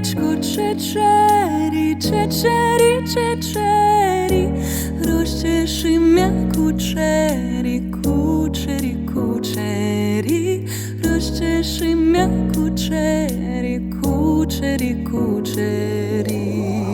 чечері, чечері, чечері, розчеши м'яку чері, кучері, кучері, розчеши м'я кучері, кучері, кучері.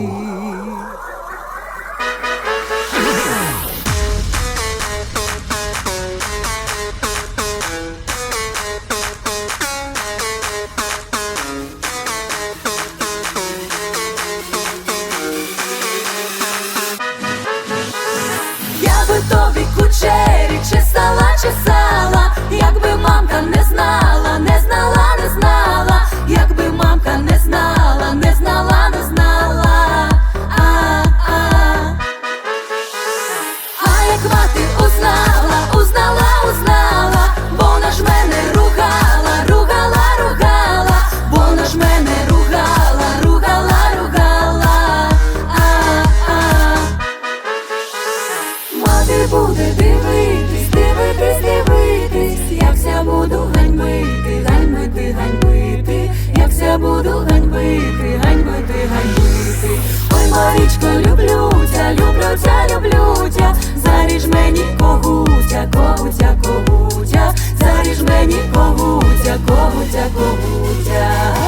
Тобі кучері чесала, чесала, якби мамка не знала, не знала, не знала, якби мамка не знала, не знала, не знала. А, а. А як мати узнала, буду ганьбити, ганьбити, ганьбити. Ой, Марічко, люблю тя, люблю тя, люблю тя, заріж мені когутя, когутя, когутя, заріж мені когутя, когутя, когутя.